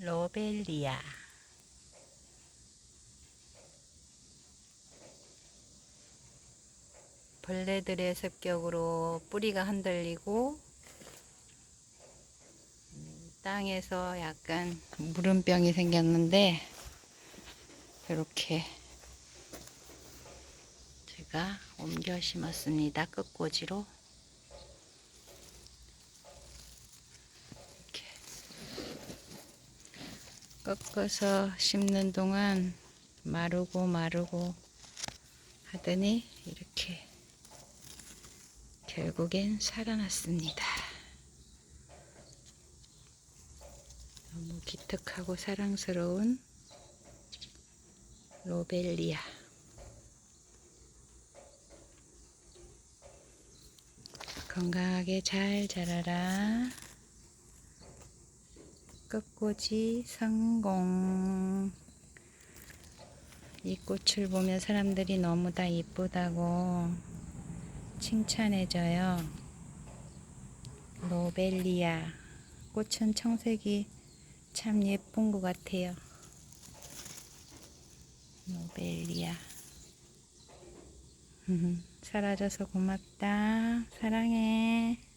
로벨리아 벌레들의 습격으로 뿌리가 흔들리고 음, 땅에서 약간 물음병이 생겼는데 이렇게 제가 옮겨 심었습니다. 끝꽂이로 이렇게 꺾어서 심는 동안 마르고 마르고 하더니 이렇게 결국엔 살아났습니다. 너무 기특하고 사랑스러운 로벨리아. 건강하게 잘 자라라. 끝꽂이 성공. 이 꽃을 보면 사람들이 너무 다 이쁘다고 칭찬해줘요. 로벨리아. 꽃은 청색이 참 예쁜 것 같아요. 로벨리아. 사라져서 고맙다. 사랑해.